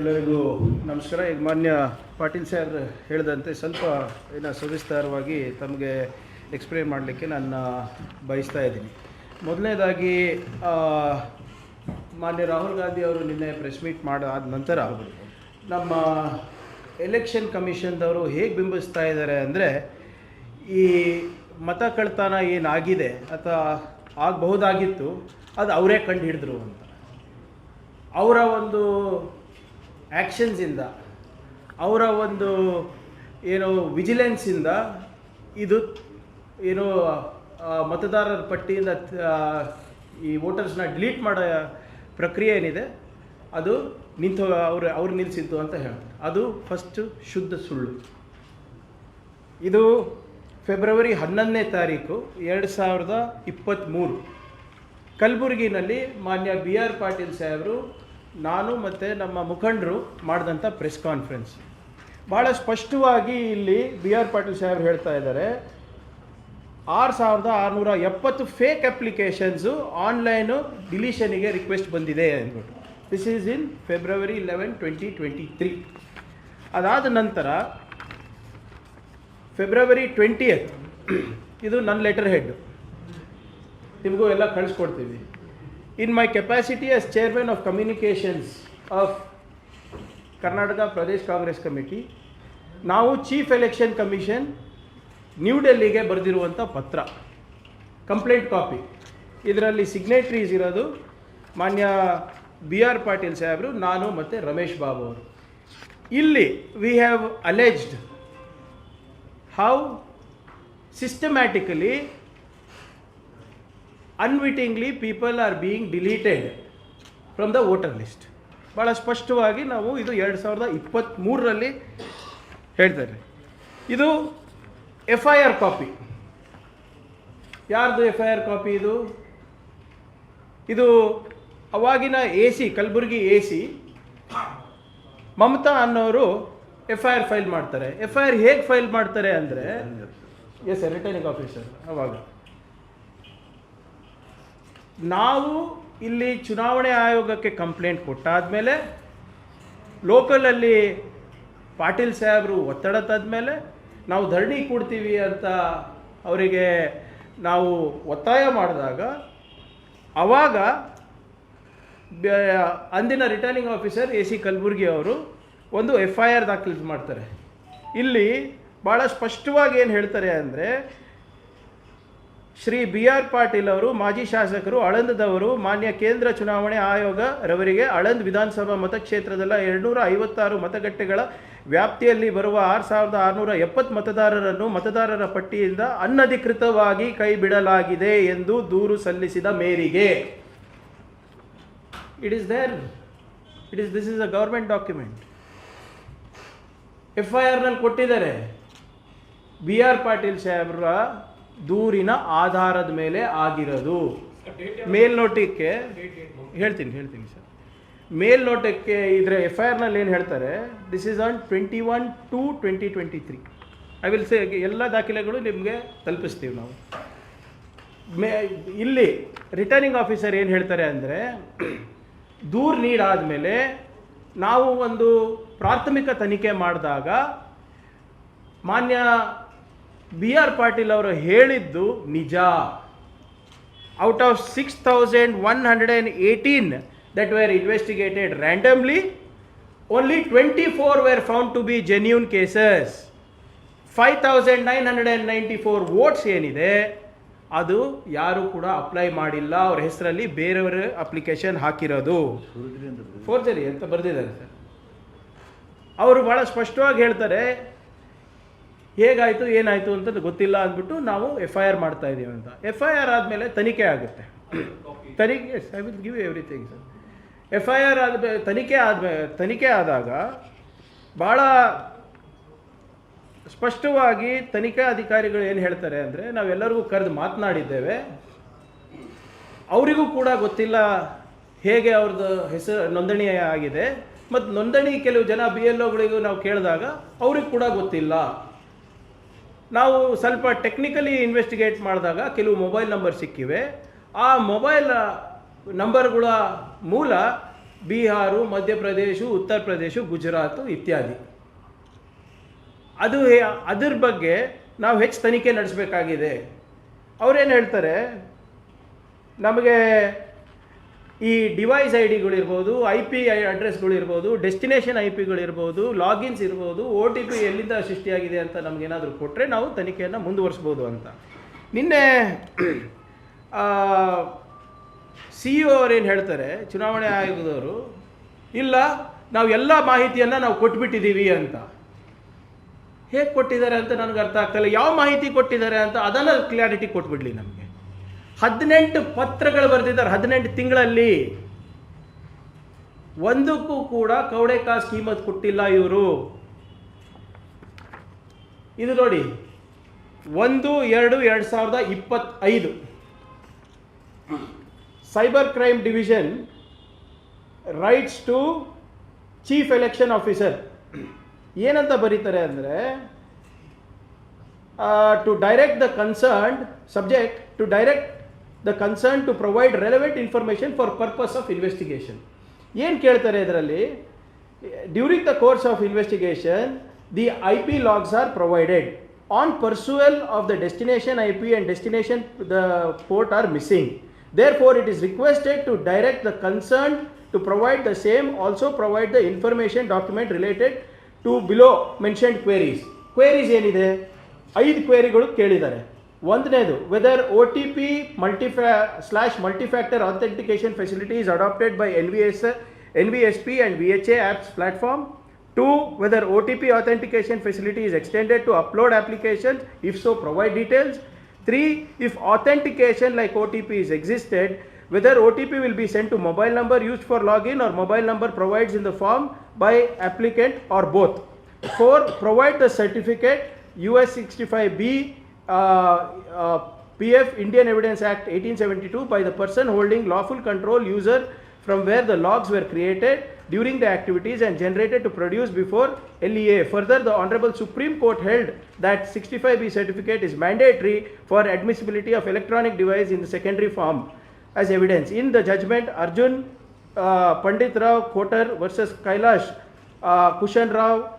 ಎಲ್ಲರಿಗೂ ನಮಸ್ಕಾರ. ಈಗ ಮಾನ್ಯ ಪಾಟೀಲ್ ಸರ್ ಹೇಳಿದಂತೆ ಸ್ವಲ್ಪ ಏನೋ ಸವಿಸ್ತಾರವಾಗಿ ತಮಗೆ ಎಕ್ಸ್ಪ್ಲೇನ್ ಮಾಡಲಿಕ್ಕೆ ನಾನು ಬಯಸ್ತಾ ಇದ್ದೀನಿ. ಮೊದಲನೇದಾಗಿ ಮಾನ್ಯ ರಾಹುಲ್ ಗಾಂಧಿ ಅವರು ನಿನ್ನೆ ಪ್ರೆಸ್ ಮೀಟ್ ಮಾಡಾದ ನಂತರ ನಮ್ಮ ಎಲೆಕ್ಷನ್ ಕಮಿಷನ್ದವರು ಹೇಗೆ ಬಿಂಬಿಸ್ತಾ ಇದ್ದಾರೆ ಅಂದರೆ, ಈ ಮತ ಕಳ್ತನ ಏನಾಗಿದೆ ಅಥವಾ ಆಗಬಹುದಾಗಿತ್ತು, ಅದು ಅವರೇ ಕಂಡು ಹಿಡಿದ್ರು ಅಂತ. ಅವರ ಒಂದು ಆ್ಯಕ್ಷನ್ಸಿಂದ ಅವರ ಒಂದು ಏನು ವಿಜಿಲೆನ್ಸಿಂದ ಇದು ಏನು ಮತದಾರರ ಪಟ್ಟಿಯಿಂದ ಈ ವೋಟರ್ಸ್ನ ಡಿಲೀಟ್ ಮಾಡೋ ಪ್ರಕ್ರಿಯೆ ಏನಿದೆ, ಅದು ನಿಂತು, ಅವರು, ಅವ್ರು ನಿಲ್ಲಿಸಿದ್ದು ಅಂತ ಹೇಳ್ತಾರೆ. ಅದು ಫಸ್ಟು ಶುದ್ಧ ಸುಳ್ಳು. ಇದು ಫೆಬ್ರವರಿ ಹನ್ನೊಂದನೇ ತಾರೀಕು, ಎರಡು ಸಾವಿರದ ಇಪ್ಪತ್ತ್ಮೂರು. ಕಲಬುರಗಿನಲ್ಲಿ ಮಾನ್ಯ ಬಿ ಆರ್ ಪಾಟೀಲ್ ಸಾಹೇಬರು ನಾನು ಮತ್ತು ನಮ್ಮ ಮುಖಂಡರು ಮಾಡಿದಂಥ ಪ್ರೆಸ್ ಕಾನ್ಫರೆನ್ಸ್ ಭಾಳ ಸ್ಪಷ್ಟವಾಗಿ ಇಲ್ಲಿ ಬಿ ಆರ್ ಪಾಟೀಲ್ ಸಾಹೇಬ್ ಹೇಳ್ತಾ ಇದ್ದಾರೆ. ಆರು ಸಾವಿರದ ಆರುನೂರ ಎಪ್ಪತ್ತು ಫೇಕ್ ಅಪ್ಲಿಕೇಶನ್ಸು ಆನ್ಲೈನು ಡಿಲೀಷನಿಗೆ ರಿಕ್ವೆಸ್ಟ್ ಬಂದಿದೆ ಅಂದ್ಬಿಟ್ಟು. This is in February eleven twenty twenty three ಅದಾದ ನಂತರ ಫೆಬ್ರವರಿ ಟ್ವೆಂಟಿಯತ್ ಇದು ನನ್ನ ಲೆಟರ್ ಹೆಡ್ ನಿಮಗೂ ಎಲ್ಲ ಕಳಿಸ್ಕೊಡ್ತೀವಿ in my capacity as chairman of communications of Karnataka Pradesh Congress committee ನಾವು ಚೀಫ್ ಎಲೆಕ್ಷನ್ ಕಮಿಷನ್ ನ್ಯೂ ಡೆಲ್ಲಿಗೆ ಬರೆದಿರುವಂಥ ಪತ್ರ ಕಂಪ್ಲೇಂಟ್ ಕಾಪಿ ಇದರಲ್ಲಿ ಸಿಗ್ನೇಟ್ರೀಸ್ ಇರೋದು ಮಾನ್ಯ ಬಿ ಆರ್ ಪಾಟೀಲ್ ಸಾಹೇಬರು, ನಾನು ಮತ್ತು ರಮೇಶ್ ಬಾಬು ಅವರು. ಇಲ್ಲಿ we have alleged how systematically unwittingly people are being deleted from the voter list ಭಾಳ ಸ್ಪಷ್ಟವಾಗಿ ನಾವು ಇದು ಎರಡು ಸಾವಿರದ ಇಪ್ಪತ್ತ್ಮೂರರಲ್ಲಿ ಹೇಳ್ತಾರೆ ಇದು ಎಫ್ ಐ ಆರ್ ಕಾಪಿ ಯಾರ್ದು ಎಫ್ ಐ ಆರ್ ಕಾಪಿ ಇದು? ಇದು ಅವಾಗಿನ A C, Kalaburagi A C, Mamata ಅನ್ನೋರು ಎಫ್ ಐ ಆರ್ ಫೈಲ್ ಮಾಡ್ತಾರೆ. ಎಫ್ ಐ ಆರ್ ಹೇಗೆ ಫೈಲ್ ಮಾಡ್ತಾರೆ ಅಂದರೆ ಎಸ್ ರಿಟರ್ನಿಂಗ್ ಆಫೀಸರ್ ಅವಾಗ. ನಾವು ಇಲ್ಲಿ ಚುನಾವಣೆ ಆಯೋಗಕ್ಕೆ ಕಂಪ್ಲೇಂಟ್ ಕೊಟ್ಟಾದ ಮೇಲೆ ಲೋಕಲಲ್ಲಿ ಪಾಟೀಲ್ ಸಾಹೇಬರು ಒತ್ತಡ ತಂದಮೇಲೆ ನಾವು ಧರಣಿ ಕೊಡ್ತೀವಿ ಅಂತ ಅವರಿಗೆ ನಾವು ಒತ್ತಾಯ ಮಾಡಿದಾಗ ಆವಾಗ ಅಂದಿನ returning officer A C Kalaburagi ಅವರು ಒಂದು ಎಫ್ ಐ ಆರ್ ದಾಖಲಿಸ್ ಮಾಡ್ತಾರೆ. ಇಲ್ಲಿ ಭಾಳ ಸ್ಪಷ್ಟವಾಗಿ ಏನು ಹೇಳ್ತಾರೆ ಅಂದರೆ ಶ್ರೀ ಬಿ ಆರ್ ಪಾಟೀಲ್ ಅವರು, ಮಾಜಿ ಶಾಸಕರು, ಅಳಂದದವರು, ಮಾನ್ಯ ಕೇಂದ್ರ ಚುನಾವಣೆ ಆಯೋಗ ರವರಿಗೆ ಆಳಂದ್ ವಿಧಾನಸಭಾ ಮತಕ್ಷೇತ್ರದಲ್ಲ ಎರಡುನೂರ ಐವತ್ತಾರು ಮತಗಟ್ಟೆಗಳ ವ್ಯಾಪ್ತಿಯಲ್ಲಿ ಬರುವ ಆರು ಸಾವಿರದ ಆರುನೂರ ಎಪ್ಪತ್ತು ಮತದಾರರನ್ನು ಮತದಾರರ ಪಟ್ಟಿಯಿಂದ ಅನಧಿಕೃತವಾಗಿ ಕೈ ಬಿಡಲಾಗಿದೆ ಎಂದು ದೂರು ಸಲ್ಲಿಸಿದ ಮೇರೆಗೆ. It is there it is this is a government document F I ಆರ್ನಲ್ಲಿ ಕೊಟ್ಟಿದ್ದಾರೆ. ಬಿ ಆರ್ ಪಾಟೀಲ್ ಸಾಹೇಬ್ರ ದೂರಿನ ಆಧಾರದ ಮೇಲೆ ಆಗಿರೋದು. ಮೇಲ್ನೋಟಕ್ಕೆ ಹೇಳ್ತೀನಿ ಹೇಳ್ತೀನಿ ಸರ್. ಮೇಲ್ನೋಟಕ್ಕೆ ಇದರ ಎಫ್ ಐ ಆರ್ನಲ್ಲಿ ಏನು ಹೇಳ್ತಾರೆ? This is on twenty one two twenty twenty three I will say ಎಲ್ಲ ದಾಖಲೆಗಳು ನಿಮಗೆ ತಲುಪಿಸ್ತೀವಿ ನಾವು. ಮೇ, ಇಲ್ಲಿ ರಿಟರ್ನಿಂಗ್ ಆಫೀಸರ್ ಏನು ಹೇಳ್ತಾರೆ ಅಂದರೆ, ದೂರು ನೀಡಾದ ಮೇಲೆ ನಾವು ಒಂದು ಪ್ರಾಥಮಿಕ ತನಿಖೆ ಮಾಡಿದಾಗ ಮಾನ್ಯ ಬಿ ಆರ್ ಪಾಟೀಲ್ ಅವರು ಹೇಳಿದ್ದು ನಿಜ. Out of six thousand one hundred and eighteen that were investigated randomly only twenty four were found to be genuine cases five thousand nine hundred and ninety four votes ಏನಿದೆ ಅದು ಯಾರು ಕೂಡ apply ಮಾಡಿಲ್ಲ. ಅವ್ರ ಹೆಸರಲ್ಲಿ ಬೇರೆಯವರ ಅಪ್ಲಿಕೇಶನ್ ಹಾಕಿರೋದು. Forgery ಅಂತ ಬರೆದಿದ್ದಾರೆ. ಸರ್ ಅವರು ಭಾಳ ಸ್ಪಷ್ಟವಾಗಿ ಹೇಳ್ತಾರೆ ಹೇಗಾಯಿತು, ಏನಾಯಿತು ಅಂತ ಗೊತ್ತಿಲ್ಲ ಅಂದ್ಬಿಟ್ಟು ನಾವು ಎಫ್ ಐ ಆರ್ ಮಾಡ್ತಾ ಇದ್ದೀವಿ ಅಂತ. ಎಫ್ ಐ ಆರ್ ಆದಮೇಲೆ ತನಿಖೆ ಆಗುತ್ತೆ. ತನಿಖೆ I will give everything sir F I R ಆದ, ತನಿಖೆ ಆದ, ತನಿಖೆ ಆದಾಗ ಭಾಳ ಸ್ಪಷ್ಟವಾಗಿ ತನಿಖಾ ಅಧಿಕಾರಿಗಳು ಏನು ಹೇಳ್ತಾರೆ ಅಂದರೆ, ನಾವೆಲ್ಲರಿಗೂ ಕರೆದು ಮಾತನಾಡಿದ್ದೇವೆ. ಅವರಿಗೂ ಕೂಡ ಗೊತ್ತಿಲ್ಲ ಹೇಗೆ ಅವ್ರದ್ದು ಹೆಸರು, ನೋಂದಣಿ ಆಗಿದೆ. ಮತ್ತು ನೋಂದಣಿ ಕೆಲವು ಜನ ಬಿ ಎಲ್ ಒಗಳಿಗೂ ನಾವು ಕೇಳಿದಾಗ ಅವ್ರಿಗೆ ಕೂಡ ಗೊತ್ತಿಲ್ಲ. ನಾವು ಸ್ವಲ್ಪ ಟೆಕ್ನಿಕಲಿ ಇನ್ವೆಸ್ಟಿಗೇಟ್ ಮಾಡಿದಾಗ ಕೆಲವು ಮೊಬೈಲ್ ನಂಬರ್ ಸಿಕ್ಕಿವೆ. ಆ ಮೊಬೈಲ್ ನಂಬರ್ಗಳ ಮೂಲ ಬಿಹಾರು, ಮಧ್ಯಪ್ರದೇಶ, ಉತ್ತರ ಪ್ರದೇಶ, ಗುಜರಾತ್ ಇತ್ಯಾದಿ. ಅದು ಅದ್ರ ಬಗ್ಗೆ ನಾವು ಹೆಚ್ಚು ತನಿಖೆ ನಡೆಸಬೇಕಾಗಿದೆ. ಅವರೇನು ಹೇಳ್ತಾರೆ? ನಮಗೆ ಈ ಡಿವೈಸ್ ಐ ಡಿಗಳಿರ್ಬೋದು ಐ ಪಿ ಐ ಅಡ್ರೆಸ್ಗಳಿರ್ಬೋದು ಡೆಸ್ಟಿನೇಷನ್ ಐ ಪಿಗಳಿರ್ಬೋದು ಲಾಗಿನ್ಸ್ ಇರ್ಬೋದು ಒ ಟಿ ಪಿ ಎಲ್ಲಿಂದ ಸೃಷ್ಟಿಯಾಗಿದೆ ಅಂತ ನಮಗೇನಾದರೂ ಕೊಟ್ಟರೆ ನಾವು ತನಿಖೆಯನ್ನು ಮುಂದುವರಿಸ್ಬೋದು ಅಂತ. ನಿನ್ನೆ ಸಿ ಇ ಅವ್ರೇನು ಹೇಳ್ತಾರೆ, ಚುನಾವಣೆ ಆಯೋಗದವರು, ಇಲ್ಲ, ನಾವು ಎಲ್ಲ ಮಾಹಿತಿಯನ್ನು ನಾವು ಕೊಟ್ಬಿಟ್ಟಿದ್ದೀವಿ ಅಂತ. ಹೇಗೆ ಕೊಟ್ಟಿದ್ದಾರೆ ಅಂತ ನನಗೆ ಅರ್ಥ ಆಗ್ತಾಯಿಲ್ಲ ಯಾವ ಮಾಹಿತಿ ಕೊಟ್ಟಿದ್ದಾರೆ ಅಂತ ಅದನ್ನು ಕ್ಲಾರಿಟಿ ಕೊಟ್ಬಿಡಲಿ ನಮಗೆ. ಹದಿನೆಂಟು ಪತ್ರಗಳು ಬರೆದಿದ್ದಾರೆ. ಹದಿನೆಂಟು ತಿಂಗಳಲ್ಲಿ ಒಂದಕ್ಕೂ ಕೂಡ ಕೌಡೆಕಾಸ್ ಕಾಸು ಕೀಮತ್ ಕೊಟ್ಟಿಲ್ಲ ಇವರು. ಇದು ನೋಡಿ, ಒಂದು, ಎರಡು ಎರಡು ಸಾವಿರದ ಇಪ್ಪತ್ತೈದು. Cyber crime division writes to chief election officer. ಏನಂತ ಬರೀತಾರೆ ಅಂದರೆ to direct the concerned subject to direct the concern to provide relevant information for purpose of investigation ಏನು ಕೇಳ್ತಾರೆ ಇದರಲ್ಲಿ? During the course of investigation the I P logs are provided on perusal of the destination I P and destination the port are missing therefore it is requested to direct the concern to provide the same also provide the information document related to below mentioned queries queries ಏನಿದೆ? ಐದು ಕ್ವೇರಿಗಳು ಕೇಳಿದ್ದಾರೆ. ಒಂದನೇದು whether O T P ಮಲ್ಟಿಫ್ಯಾ slash multifactor authentication facility is adopted by N V S N V S P and V H A apps platform Two, whether OTP authentication facility is extended to upload applications, if so, provide details. Three, if authentication like OTP is existed, whether OTP will be sent to mobile number used for login or mobile number provides in the form by applicant or both. Four, provide the certificate US 65B uh, uh, PF Indian Evidence Act 1872 by the person holding lawful control user from where the logs were created during the activities and generated to produce before LEA. Further, the Honorable Supreme Court held that 65B certificate is mandatory for admissibility of electronic device in the secondary form as evidence. In the judgment, Arjun uh, Pandit Rao Kotar versus Kailash uh, Kushan Rao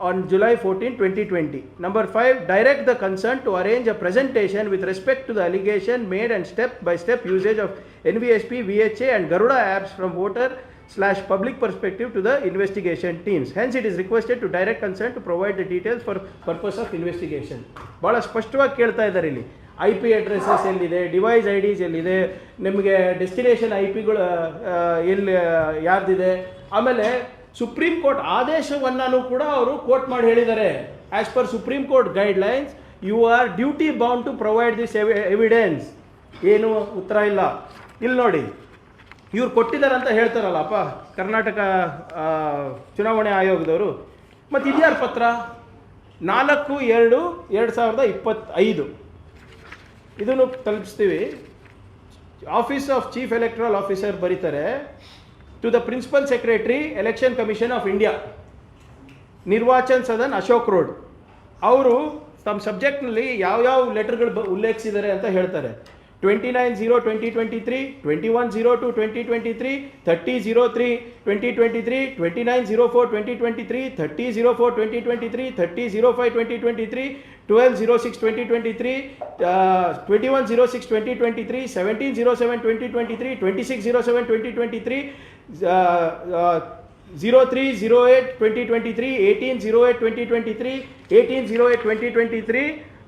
on July 14, 2020. Number five, direct the concern to arrange a presentation with respect to the allegation made and step by step usage of NVSP, VHA, and Garuda apps from voter slash public perspective to the investigation teams. Hence, it is requested to direct concern to provide the details for purpose of investigation. ಭಾಳ ಸ್ಪಷ್ಟವಾಗಿ ಕೇಳ್ತಾ ಇದ್ದಾರೆ ಇಲ್ಲಿ I P addresses ಎಲ್ಲಿದೆ device I Ds ಎಲ್ಲಿದೆ ನಿಮಗೆ destination I ಪಿಗಳು ಎಲ್ಲಿ ಯಾರ್ದಿದೆ ಆಮೇಲೆ ಸುಪ್ರೀಂ ಕೋರ್ಟ್ ಆದೇಶವನ್ನು ಕೂಡ ಅವರು ಕೋರ್ಟ್ ಮಾಡಿ ಹೇಳಿದ್ದಾರೆ. As per supreme court guidelines you are duty bound to provide this evidence ಏನು ಉತ್ತರ ಇಲ್ಲ. ಇಲ್ಲಿ ನೋಡಿ, ಇವ್ರು ಕೊಟ್ಟಿದ್ದಾರೆ ಅಂತ ಹೇಳ್ತಾರಲ್ಲಪ್ಪ ಕರ್ನಾಟಕ ಚುನಾವಣೆ ಆಯೋಗದವರು. ಮತ್ತು ಇದ್ಯಾರ ಪತ್ರ? ನಾಲ್ಕು, ಎರಡು ಎರಡು ಸಾವಿರದ ಇಪ್ಪತ್ತೈದು. ಇದನ್ನು ತಲುಪಿಸ್ತೀವಿ. Office of chief electoral officer ಬರೀತಾರೆ. To the principal secretary election commission of India Nirvachan Sadan Ashok road ಅವರು ತಮ್ಮ ಸಬ್ಜೆಕ್ಟ್ನಲ್ಲಿ ಯಾವ್ಯಾವ ಲೆಟರ್ಗಳು ಉಲ್ಲೇಖಿಸಿದ್ದಾರೆ ಅಂತ ಹೇಳ್ತಾರೆ twenty nine zero twenty twenty three twenty one zero two twenty twenty three thirty zero three twenty twenty three twenty nine zero four twenty twenty three thirty zero four twenty twenty three thirty zero five twenty twenty three twelve zero six twenty twenty three twenty one zero six twenty twenty three seventeen zero seven twenty twenty three twenty six zero seven twenty twenty three zero three zero eight twenty twenty three eighteen zero eight twenty twenty three eighteen zero eight twenty twenty three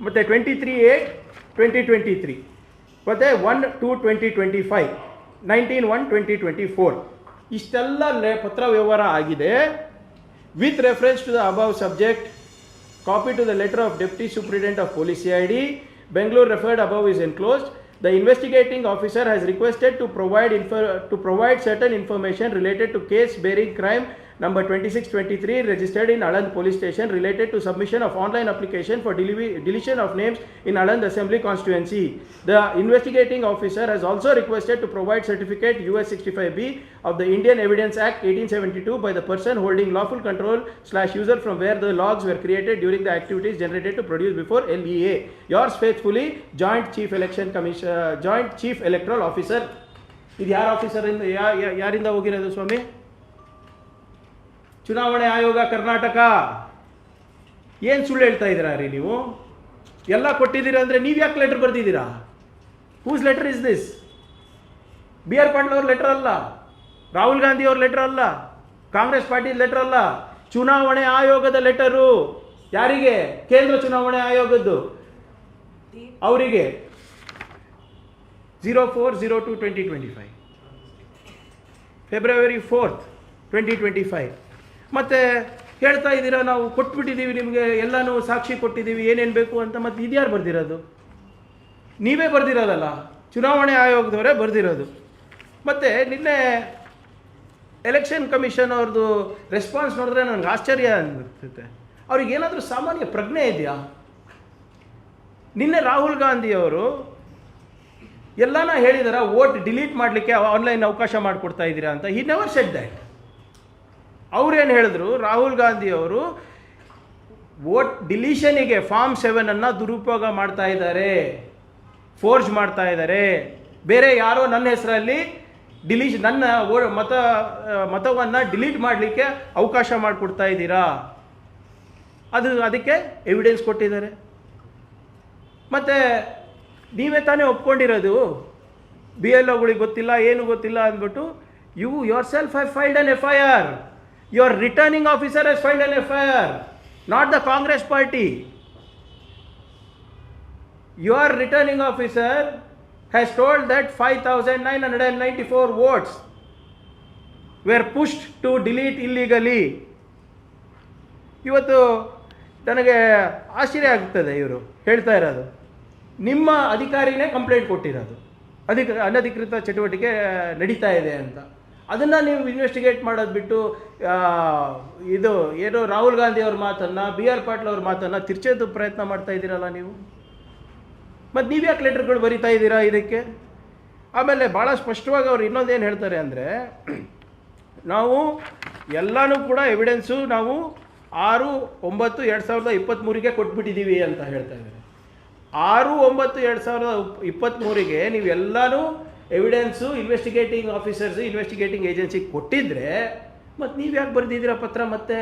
ಮತ್ತು twenty three eight twenty twenty three ಮತ್ತು one two twenty twenty five nineteen one twenty twenty four ಇಷ್ಟೆಲ್ಲ ಪತ್ರ ವ್ಯವಹಾರ ಆಗಿದೆ. With reference to the above subject copy to the letter of deputy superintendent of police C I D Bengaluru referred above is enclosed. The investigating officer has requested to provide to provide certain information related to case bearing crime number 2623 registered in Aland Police Station related to submission of online application for delivery, deletion of names in Aland Assembly constituency. The investigating officer has also requested to provide certificate US 65B of the Indian Evidence Act 1872 by the person holding lawful control slash user from where the logs were created during the activities generated to produce before LEA. Yours faithfully, Joint Chief Election Commission, uh, Joint Chief Electoral Officer. ಇದು ಯಾರ ಆಫೀಸರಿಂದ ಯಾ ಯಾ- ಯಾರಿಂದ ಹೋಗಿರೋದು ಸ್ವಾಮಿ ಚುನಾವಣೆ ಆಯೋಗ ಕರ್ನಾಟಕ. ಏನು ಸುಳ್ಳು ಹೇಳ್ತಾ ಇದ್ದೀರಾ ರೀ ನೀವು? ಎಲ್ಲ ಕೊಟ್ಟಿದ್ದೀರಾ ಅಂದರೆ ನೀವು ಯಾಕೆ letter ಬರ್ದಿದ್ದೀರಾ? Whose letter is this B R Patil ಅವ್ರ ಲೆಟರ್ ಅಲ್ಲ. ರಾಹುಲ್ ಗಾಂಧಿ ಅವ್ರ ಲೆಟರ್ ಅಲ್ಲ. ಕಾಂಗ್ರೆಸ್ ಪಾರ್ಟಿ ಲೆಟರ್ ಅಲ್ಲ. ಚುನಾವಣೆ ಆಯೋಗದ ಲೆಟರು ಯಾರಿಗೆ? ಕೇಂದ್ರ ಚುನಾವಣೆ ಆಯೋಗದ್ದು. ಅವರಿಗೆ. Zero four zero two twenty twenty five February fourth twenty twenty five ಮತ್ತು ಹೇಳ್ತಾ ಇದ್ದೀರಾ, ನಾವು ಕೊಟ್ಬಿಟ್ಟಿದ್ದೀವಿ ನಿಮಗೆ, ಎಲ್ಲನೂ ಸಾಕ್ಷಿ ಕೊಟ್ಟಿದ್ದೀವಿ, ಏನೇನು ಬೇಕು ಅಂತ ಮತ್ತೆ ಇದ್ಯಾರು ಬರ್ದಿರೋದು? ನೀವೇ ಬರ್ದಿರೋದಲ್ಲ, ಚುನಾವಣೆ ಆಯೋಗದವರೇ ಬರ್ದಿರೋದು. ಮತ್ತು ನಿನ್ನೆ ಎಲೆಕ್ಷನ್ ಕಮಿಷನ್ ಅವ್ರದ್ದು ರೆಸ್ಪಾನ್ಸ್ ನೋಡಿದ್ರೆ ನನಗೆ ಆಶ್ಚರ್ಯ ಅನಿಸುತ್ತೆ. ಅವ್ರಿಗೆ ಏನಾದರೂ ಸಾಮಾನ್ಯ ಪ್ರಜ್ಞೆ ಇದೆಯಾ? ನಿನ್ನೆ ರಾಹುಲ್ ಗಾಂಧಿ ಅವರು ಎಲ್ಲನ ಹೇಳಿದಾರ ವೋಟ್ ಡಿಲೀಟ್ ಮಾಡಲಿಕ್ಕೆ ಆನ್ಲೈನ್ ಅವಕಾಶ ಮಾಡಿಕೊಡ್ತಾ ಇದ್ದೀರಾ ಅಂತ. ಹಿ ನೆವರ್ ಸೆಟ್ ದ್ಯಾಟ್ ಅವ್ರೇನು ಹೇಳಿದ್ರು? ರಾಹುಲ್ ಗಾಂಧಿ ಅವರು ವೋಟ್ ಡಿಲೀಷನಿಗೆ ಫಾರ್ಮ್ ಸೆವೆನನ್ನು ದುರುಪಯೋಗ ಮಾಡ್ತಾ ಇದ್ದಾರೆ, ಫೋರ್ಜ್ ಮಾಡ್ತಾ ಇದ್ದಾರೆ. ಬೇರೆ ಯಾರೋ ನನ್ನ ಹೆಸರಲ್ಲಿ ಡಿಲೀಷ್, ನನ್ನ ವೋ ಮತ, ಮತವನ್ನು ಡಿಲೀಟ್ ಮಾಡಲಿಕ್ಕೆ ಅವಕಾಶ ಮಾಡಿಕೊಡ್ತಾ ಇದ್ದೀರಾ? ಅದು ಅದಕ್ಕೆ ಎವಿಡೆನ್ಸ್ ಕೊಟ್ಟಿದ್ದಾರೆ. ಮತ್ತು ನೀವೇ ತಾನೇ ಒಪ್ಕೊಂಡಿರೋದು? ಬಿ ಎಲ್ ಒಗಳಿಗೆ ಗೊತ್ತಿಲ್ಲ, ಏನು ಗೊತ್ತಿಲ್ಲ ಅಂದ್ಬಿಟ್ಟು you yourself I filed an F I R officer has filed an F I R not the Congress party your returning officer has told that 5,994 votes were pushed to delete illegally. ಇವತ್ತು ನನಗೆ ಆಶ್ಚರ್ಯ ಆಗ್ತದೆ ಇವರು ಹೇಳ್ತಾ ಇರೋದು. ನಿಮ್ಮ ಅಧಿಕಾರಿನೇ complaint ಕೊಟ್ಟಿರೋದು. ಅಧಿಕ ಅನಧಿಕೃತ ಚಟುವಟಿಕೆ ನಡೀತಾ ಇದೆ ಅಂತ. ಅದನ್ನು ನೀವು ಇನ್ವೆಸ್ಟಿಗೇಟ್ ಮಾಡೋದು ಬಿಟ್ಟು ಇದು, ಏನೋ ರಾಹುಲ್ ಗಾಂಧಿ ಅವ್ರ ಮಾತನ್ನು, ಬಿ ಆರ್ ಪಾಟೀಲ್ ಅವ್ರ ಮಾತನ್ನು ತಿರ್ಚೋದು ಪ್ರಯತ್ನ ಮಾಡ್ತಾ ಇದ್ದೀರಲ್ಲ ನೀವು? ಮತ್ತು ನೀವು ಯಾಕೆ ಲೆಟರ್ಗಳು ಬರಿತಾ ಇದ್ದೀರಾ ಇದಕ್ಕೆ? ಆಮೇಲೆ ಭಾಳ ಸ್ಪಷ್ಟವಾಗಿ ಅವ್ರು ಇನ್ನೊಂದೇನು ಹೇಳ್ತಾರೆ ಅಂದರೆ, ನಾವು ಎಲ್ಲನೂ ಕೂಡ ಎವಿಡೆನ್ಸು ನಾವು ಆರು, ಒಂಬತ್ತು, ಎರಡು ಸಾವಿರದ ಇಪ್ಪತ್ತ್ಮೂರಿಗೆ ಕೊಟ್ಬಿಟ್ಟಿದ್ದೀವಿ ಅಂತ ಹೇಳ್ತಾ ಇದ್ದಾರೆ. ಆರು, ಒಂಬತ್ತು, ಎರಡು ಸಾವಿರದ ಇಪ್ಪತ್ತ್ಮೂರಿಗೆ ನೀವು ಎಲ್ಲನೂ ಎವಿಡೆನ್ಸು ಇನ್ವೆಸ್ಟಿಗೇಟಿಂಗ್ ಆಫೀಸರ್ಸು ಇನ್ವೆಸ್ಟಿಗೇಟಿಂಗ್ ಏಜೆನ್ಸಿಗೆ ಕೊಟ್ಟಿದ್ದರೆ ಮತ್ತು ನೀವು ಯಾಕೆ ಬರೆದಿದ್ದೀರಾ ಪತ್ರ ಮತ್ತೆ?